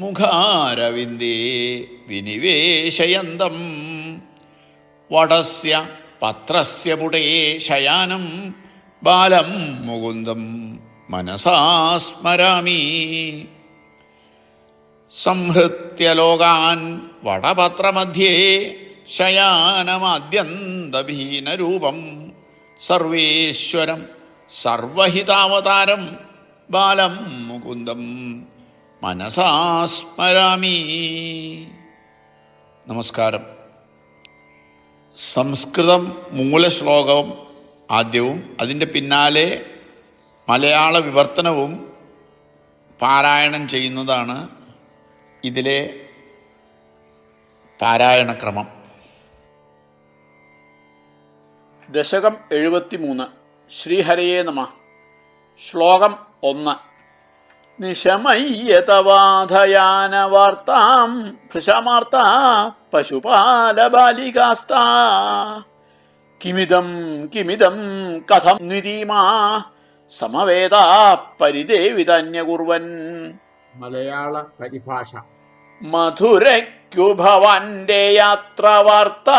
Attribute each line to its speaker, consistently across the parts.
Speaker 1: മുഖാരവിന്ദേ വിനിവേശയന്തം. വടസ്യ പത്രസ്യ പുടയേ ശയാനം. ബാലം മുകുന്ദം മനസാ സ്മരാമി. സംഹൃത്യ ലോകാൻ വടപത്രമധ്യേ ശയാനമാദ്യന്തഭീനരൂപം. സർവേശ്വരം സർവഹിതാവതാരം ബാലം മുകുന്ദം. മനസാ സ്മരാമി നമസ്കാരം. സംസ്കൃതം മൂലശ്ലോകവും ആദ്യവും അതിന്റെ പിന്നാലെ മലയാള വിവർത്തനവും പാരായണം ചെയ്യുന്നതാണ് ഇതിലെ പാരായണക്രമം ദശകം എഴുപത്തി മൂന്ന് ശ്രീഹരയേ നമ. ശ്ലോകം ഒന്ന്. നിശമയ്യതവാധയാനവാർത്താം ഭൃശമാർത്ത പശുപാലബാലികാസ്താ. കിമിതം കിമിതം കഥം നിരീമാ സമവേദ പരിദേവിതന്യകുർവൻ.
Speaker 2: മലയാള പരിഭാഷ
Speaker 1: മധുരയ്ക്കു ഭവാന്റെ യാത്ര വാർത്ത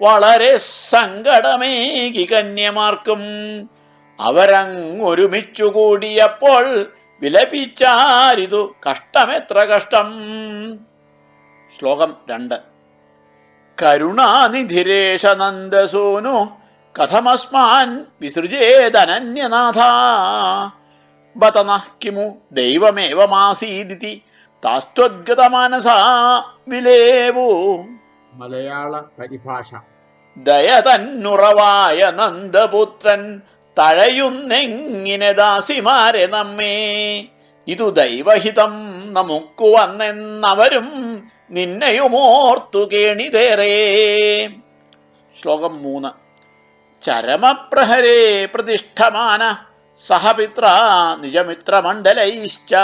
Speaker 1: വളരെ സങ്കടമേകി കന്യമാർക്കും. അവരങ്ങൊരുമിച്ചു കൂടിയപ്പോൾ വിലപിച്ചാരിതു കഷ്ടമെത്ര കഷ്ടം? ശ്ലോകം രണ്ട്. കരുണാനിധിരേഷ നന്ദസൂനു കഥമസ്മാൻ വിസൃജേതനന്യനാഥ. ബതനഃക്കിമു കിമു ദൈവമേവമാസീദിതി താസ്ത്വദ്ഗതമാനസാ വിലേവു.
Speaker 2: മലയാള പരിഭാഷ.
Speaker 1: ദയതന്നുറവായ നന്ദപുത്രൻ തഴയുന്നെങ്ങിനെ ദാസിമാരെ നമ്മേ. ഇതു ദൈവഹിതം നമുക്കു വന്നെന്നവരും നിന്നെയുമോർത്തു കേണിതേറേ. ശ്ലോകം മൂന്ന്. ചരമപ്രഹരേ പ്രതിഷ്ഠമാന സഹപിത്ര നിജമിത്രമണ്ഡലൈശ്ച.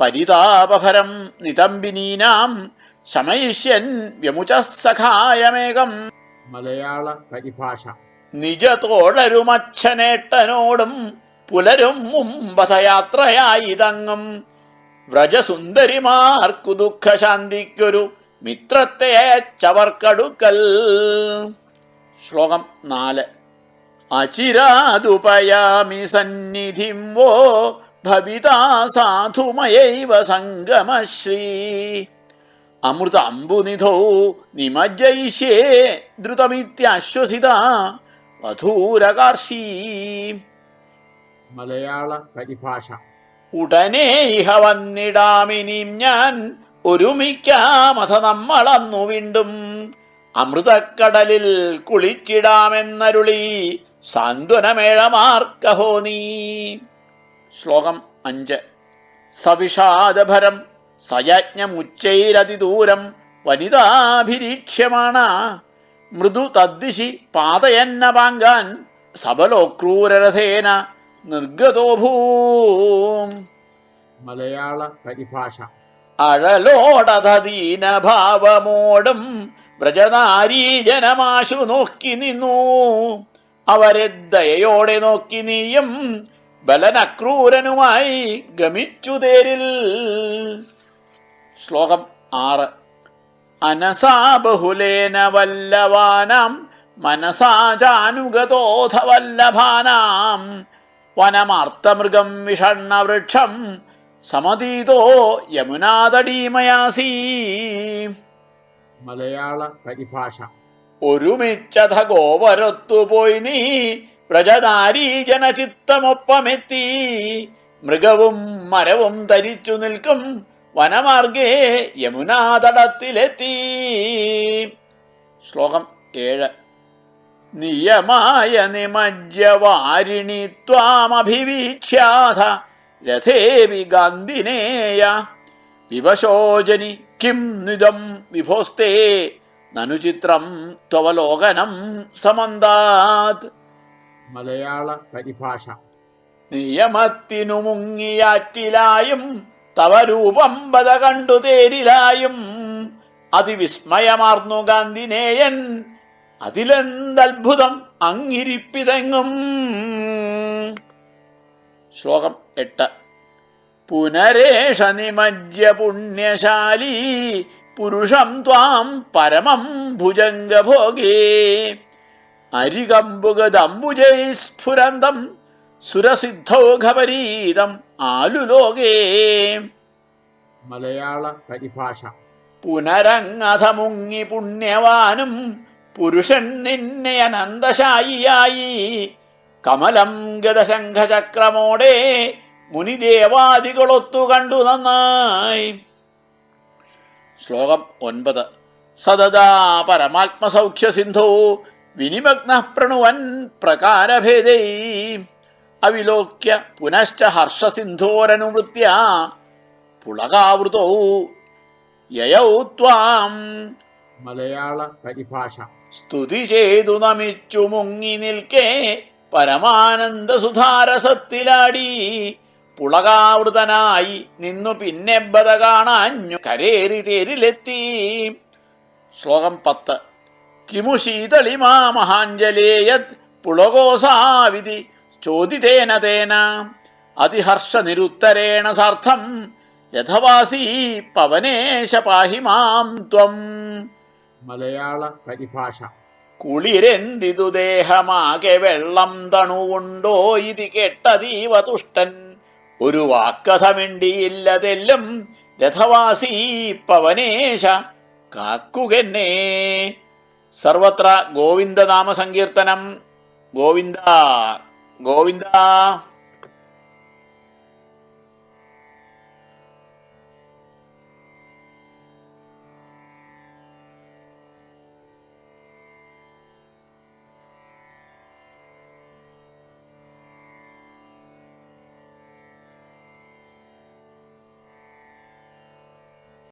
Speaker 1: പരിതാപഭരം നിതംബിനീനാം ശമയിഷ്യൻ വ്യമുച സഖായമേകം
Speaker 2: മലയാള പരിഭാഷ.
Speaker 1: നിജതോഴരുമച്ഛനേട്ടനോടും പുലരും മുമ്പഥയാത്രയായി തങ്ങും വ്രജസുന്ദരിമാർക്കു ദുഃഖശാന്തിക്കൊരു മിത്രത്തെ ചവർക്കടുക്കൽ. ശ്ലോകം നാല്. അചിരാതുപയാമി സന്നിധിം വോ ഭവിതാ സാധുമയൈവ സംഗമശ്രീ. അമൃത അമ്പുനിധോ നിമജ്ജയിഷ്യേ ദ്രുതമിത്യാശ്വസിത വധൂരകാർഷീ
Speaker 2: മലയാള പരിഭാഷ.
Speaker 1: ഉടനെ ഇഹ വന്നിടാമിനിയും ഞാൻ ഒരുമിക്കാമഥ നമ്മളന്നു വീണ്ടും അമൃതക്കടലിൽ കുളിച്ചിടാമെന്നരുളി സാന്ത്വനമേഴമാർക്കഹോ നീ. ശ്ലോകം അഞ്ച്. സവിഷാദഭരം സയജ്ഞമുച്ചൈരതിദൂരം വനിതാഭിരീക്ഷ്യമാണ. മൃദു തദ്ദിശി പാതയന്നപാങ്കാൻ സബലോ ക്രൂരരഥേന നിർഗതോഭൂം
Speaker 2: മലയാള പരിഭാഷ.
Speaker 1: അഴലോടധീനഭാവമോടും വ്രജനാരീജനമാശു നോക്കി നിന്നു. അവരെ ദയയോടെ നോക്കി നീയും ബലനക്രൂരനുമായി ഗമിച്ചു തേരിൽ. ശ്ലോകം ആറ്. അനസാ ബഹുലേന വല്ലവാനാം മനസാജാനുഗതോധ വല്ലഭാനാം വനമാർത്തമൃഗം വിഷണ്ണവൃക്ഷം സമതീതോ യമുനാതടീമയാസീ.
Speaker 2: മലയാള പരിഭാഷ.
Speaker 1: ഒരുമിച്ചഥ ഗോവരത്തുപോയി നീ വ്രജനാരീജന ചിത്തമൊപ്പമെത്തി മൃഗവും മരവും ധരിച്ചു നിൽക്കും വനമാർഗേ യമുനാതടത്തിലെത്തി. ശ്ലോകം ഏഴ്. നിയമായ നിമജ്ജവാരിണി ത്വാമഭിവീക്ഷ്യാഥ രഥേവി ഗാന്ധിനേയ. വിവശോജനി കിം നിതം വിഭോസ്തേ നനുചിത്രം ത്വവലോകനം സമന്താത്.
Speaker 2: മലയാള പരിഭാഷ.
Speaker 1: നിയമത്തിനു മുങ്ങിയാറ്റിലായും തവ രൂപം ബത കണ്ടു തേരിലായും. അതിവിസ്മയമാർന്നു ഗാന്ധിനേയൻ അതിലെന്തത്ഭുതം അങ്ങിരിപ്പിതെങ്ങും? ശ്ലോകം എട്ട്. പുനരേഷ നിമജ്ജ പുണ്യശാലി പുരുഷം ത്വാം പരമം ഭുജംഗഭോഗേ. അരികമ്പുഗതംബുജൈ സ്ഫുരന്തം സുരസിദ്ധൗഘപരീതം ആലുലോകേ.
Speaker 2: മലയാള പരിഭാഷ.
Speaker 1: പുനരങ്ങഥ മുങ്ങി പുണ്യവാനും പുരുഷൻ നിന്നെ അനന്തശായിയായി കമലം ഗതശംഖചക്രമോടെ മുനിദേവാദികളൊത്തു കണ്ടു നന്നായി. ശ്ലോകം ഒൻപത്. സദദാ പരമാത്മസൗഖ്യ സിന്ധോ വിനിമഗ്ന പ്രണുവൻ പ്രകാരഭേദൈ. അവിലോക്യ പുനശ്ച ഹർഷസിന്ധോരനുവൃത്യ പുളകാവൃതോ. യയൗ ത്വാം.
Speaker 2: മലയാള പരിഭാഷ.
Speaker 1: സ്തുതി ചെയ്തു നമിച്ചു മുങ്ങി നിൽക്കേ പരമാനന്ദ സുധാരസത്തിലാടി പുളകാവൃതനായി നിന്നു പിന്നെ ബത കാണാഞ്ഞു കരേറി തേരിലെത്തി. ശ്ലോകം പത്ത്. കിമു ശീതളിമാ മഹാഞ്ജലേയത് പുളകോസാവിധി ചോദിതേന തേന അതിഹർഷ നിരുത്തരേണ സാർത്ഥം. രഥവാസി പവനേശ പാഹി മാം ത്വം.
Speaker 2: മലയാള പരിഭാഷ.
Speaker 1: കുളിരെന്തിതു ദേഹമാകെ വെള്ളം തണുവുണ്ടോ ഇത് കെട്ടതീവ തുഷ്ടൻ. ഒരു വാക്കഥ മിണ്ടിയില്ലതെല്ലും രഥവാസി പവനേശ കാക്കുകെന്നെ. സർവത്ര ഗോവിന്ദനാമ സങ്കീർത്തനം ഗോവിന്ദ ഗോവിന്ദ.